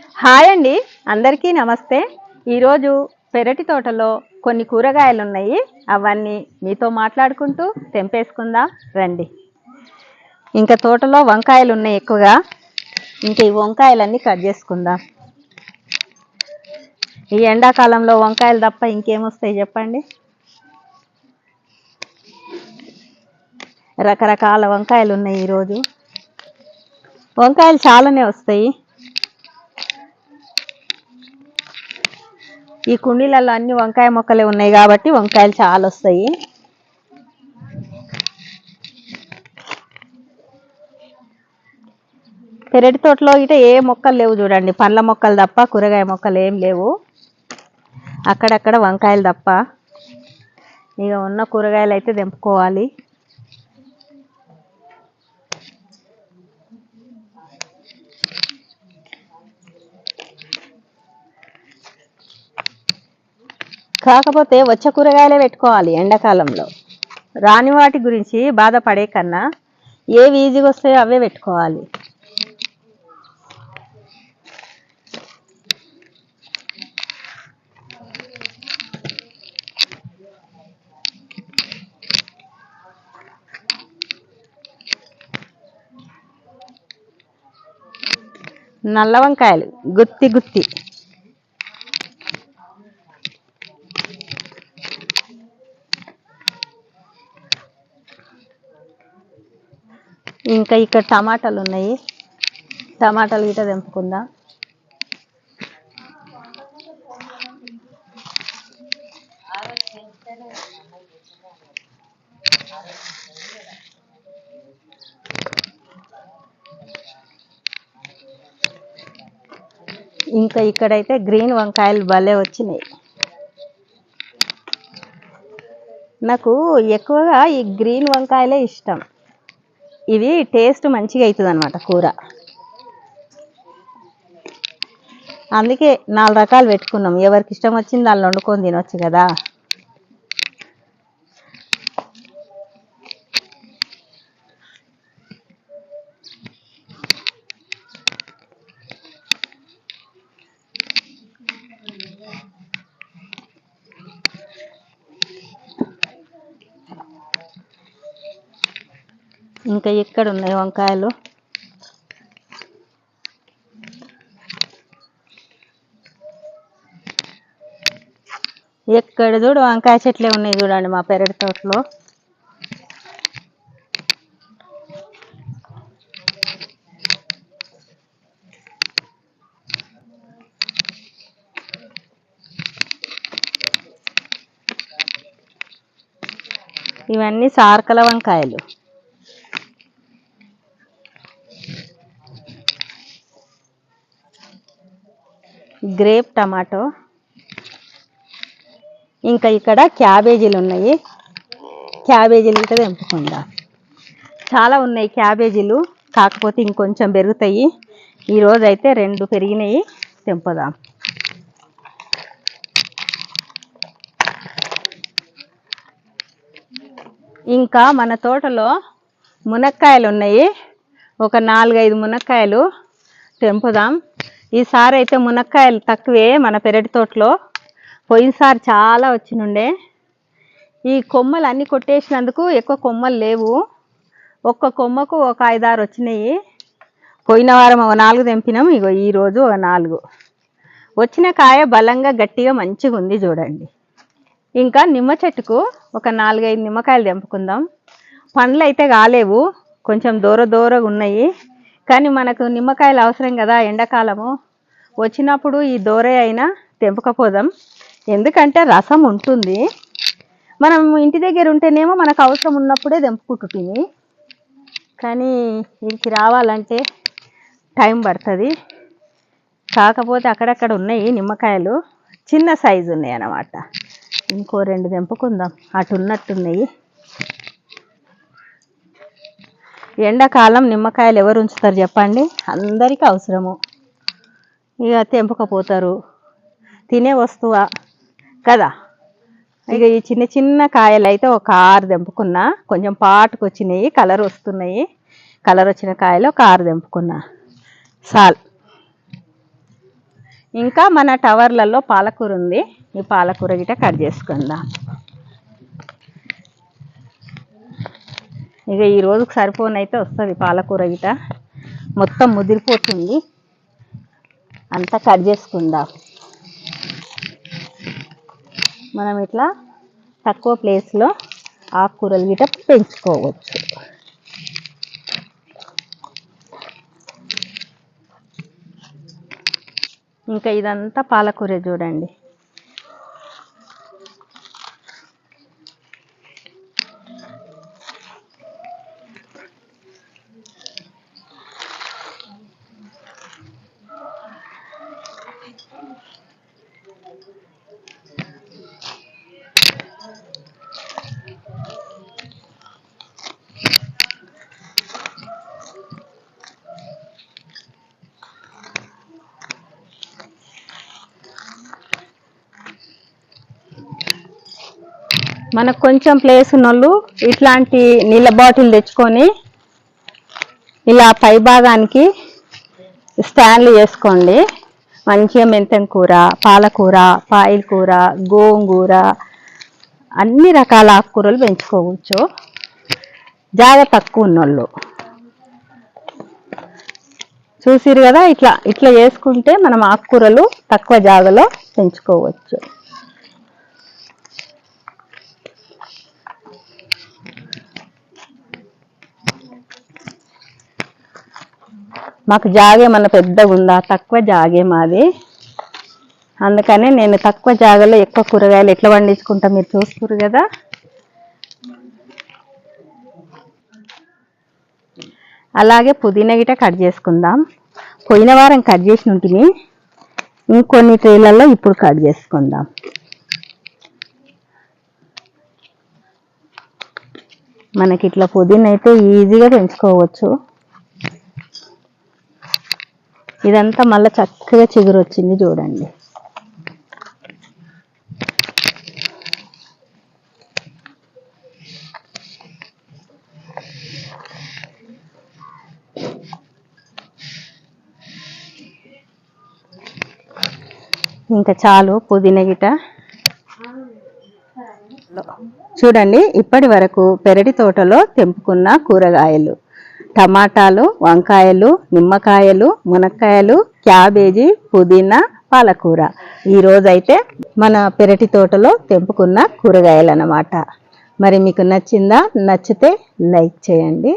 Hi అండి. అందరికీ నమస్తే. ఈరోజు పెరటి తోటలో కొన్ని కూరగాయలు ఉన్నాయి అవన్నీ మీతో మాట్లాడుకుంటూ తెంపేసుకుందాం. రండి. ఇంకా తోటలో వంకాయలు ఉన్నాయి ఎక్కువగా. ఇంకా ఈ వంకాయలన్నీ కట్ చేసుకుందాం. ఈ ఎండాకాలంలో వంకాయలు తప్ప ఇంకేమొస్తాయి చెప్పండి? రకరకాల వంకాయలు ఉన్నాయి ఈరోజు. వంకాయలు చాలానే వస్తాయి. ఈ కుండీలలో అన్ని వంకాయ మొక్కలే ఉన్నాయి కాబట్టి వంకాయలు చాలా వస్తాయి. పెరటి తోటలో ఇట ఏ మొక్కలు లేవు చూడండి. పండ్ల మొక్కలు తప్ప కూరగాయ మొక్కలు ఏం లేవు. అక్కడక్కడ వంకాయలు తప్ప. ఇక ఉన్న కూరగాయలు అయితే తెంపుకోవాలి. కాకపోతే వచ్చే కూరగాయలే పెట్టుకోవాలి ఎండాకాలంలో. రాని వాటి గురించి బాధపడే కన్నా ఏవి ఈజీగా వస్తాయో అవే పెట్టుకోవాలి. నల్ల వంకాయలు గుత్తి గుత్తి. ఇంకా ఇక్కడ టమాటాలు ఉన్నాయి. టమాటాలు గిట్ట తెంపుకుందాం. ఇంకా ఇక్కడైతే గ్రీన్ వంకాయలు భలే వచ్చినాయి. నాకు ఎక్కువగా ఈ గ్రీన్ వంకాయలే ఇష్టం. ఇవి టేస్ట్ మంచిగా అవుతుంది అనమాట కూర. అందుకే నాలుగు రకాలు పెట్టుకున్నాం. ఎవరికి ఇష్టం వచ్చింది దాన్ని వండుకొని తినొచ్చు కదా. ఇంకా ఎక్కడ ఉన్నాయి వంకాయలు? ఎక్కడ చూడు వంకాయ చెట్లే ఉన్నాయి చూడండి మా పెరటి తోటలో. ఇవన్నీ సార్కల వంకాయలు. Grape tomato. ఇంకా ఇక్కడ క్యాబేజీలు ఉన్నాయి. క్యాబేజీలు ఇంకా తెంపుకుందాం. చాలా ఉన్నాయి క్యాబేజీలు కాకపోతే ఇంకొంచెం పెరుగుతాయి. ఈరోజు అయితే రెండు పెరిగినాయి తెంపుదాం. ఇంకా మన తోటలో మునక్కాయలు ఉన్నాయి. ఒక నాలుగైదు మునక్కాయలు తెంపుదాం. ఈసారి అయితే మునక్కాయలు తక్కువే మన పెరటి తోటలో. పోయినసారి చాలా వచ్చినుండే. ఈ కొమ్మలు అన్ని కొట్టేసినందుకు ఎక్కువ కొమ్మలు లేవు. ఒక్క కొమ్మకు ఒక ఐదారు వచ్చినాయి. పోయిన వారం ఒక నాలుగు తెంపినాం ఇగో ఈరోజు ఒక నాలుగు. వచ్చిన కాయ బలంగా గట్టిగా మంచిగా ఉంది చూడండి. ఇంకా నిమ్మ చెట్టుకు ఒక నాలుగైదు నిమ్మకాయలు తెంపుకుందాం. పండ్లు అయితే కాలేవు కొంచెం దూర దూరగా ఉన్నాయి. కానీ మనకు నిమ్మకాయలు అవసరం కదా ఎండాకాలము. వచ్చినప్పుడు ఈ దోర అయినా తెంపకపోదాం. ఎందుకంటే రసం ఉంటుంది. మనం ఇంటి దగ్గర ఉంటేనేమో మనకు అవసరం ఉన్నప్పుడే తెంపుకుంటుంది కానీ వీరికి రావాలంటే టైం పడుతుంది. కాకపోతే అక్కడక్కడ ఉన్నాయి నిమ్మకాయలు. చిన్న సైజు ఉన్నాయి అన్నమాట. ఇంకో రెండు తెంపుకుందాం. అటు ఉన్నట్టున్నాయి ఎండాకాలం నిమ్మకాయలు ఎవరు ఉంచుతారు చెప్పండి? అందరికీ అవసరము. ఇక తెంపకపోతారు. తినే వస్తువా? కదా? ఇక ఈ చిన్న చిన్న కాయలు అయితే ఒక ఆరు తెంపుకున్నా. కొంచెం పాటుకు వచ్చినాయి కలర్ వస్తున్నాయి. కలర్ వచ్చిన కాయలు ఒక ఆరు తెంపుకున్నా. సాల్. ఇంకా మన టవర్లలో పాలకూర ఉంది. ఈ పాలకూర గిట కట్ చేసుకుందాం. ఇక ఈ రోజుకి సరిపోనైతే వస్తుంది పాలకూర గిట. మొత్తం ముదిరిపోతుంది. అంతా కట్ చేసుకుందాం. మనం ఇట్లా తక్కువ ప్లేస్లో ఆకుకూరలు గిట పెంచుకోవచ్చు. ఇంకా ఇదంతా పాలకూర చూడండి. మనకు కొంచెం ప్లేస్ ఉన్నోళ్ళు ఇట్లాంటి నీళ్ళ బాటిల్ తెచ్చుకొని ఇలా పై భాగానికి స్టాండ్లు చేసుకోండి. మంచిగా మెంతం కూర పాలకూర పాయిల్ కూర గోంగూర అన్ని రకాల ఆకుకూరలు పెంచుకోవచ్చు. జాగ తక్కువ ఉన్నోళ్ళు. చూసిరు కదా ఇట్లా ఇట్లా చేసుకుంటే మనం ఆకుకూరలు తక్కువ జాగలో పెంచుకోవచ్చు. మాకు జాగే పెద్దగా ఉందా? తక్కువ జాగే మాది. అందుకనే నేను తక్కువ జాగలో ఎక్కువ కూరగాయలు ఎట్లా పండించుకుంటా మీరు చూస్తున్నారు కదా. అలాగే పుదీనా గిట కట్ చేసుకుందాం. పోయిన వారం కట్ చేసిన ఉంటుంది ఇంకొన్ని ట్రేలలో ఇప్పుడు కట్ చేసుకుందాం. మనకి ఇట్లా పుదీనా అయితే ఈజీగా పెంచుకోవచ్చు. ఇదంతా మళ్ళీ చక్కగా చిగురు వచ్చింది చూడండి. ఇంకా చాలు పుదీనా గిట చూడండి ఇప్పటి వరకు పెరటి తోటలో తెంపుకున్న కూరగాయలు. టమాటాలు వంకాయలు నిమ్మకాయలు మునక్కాయలు క్యాబేజీ పుదీనా పాలకూర. ఈరోజైతే మన పెరటి తోటలో తెంపుకున్న కూరగాయలు అన్నమాట మరి మీకు నచ్చిందా? నచ్చితే లైక్ చేయండి.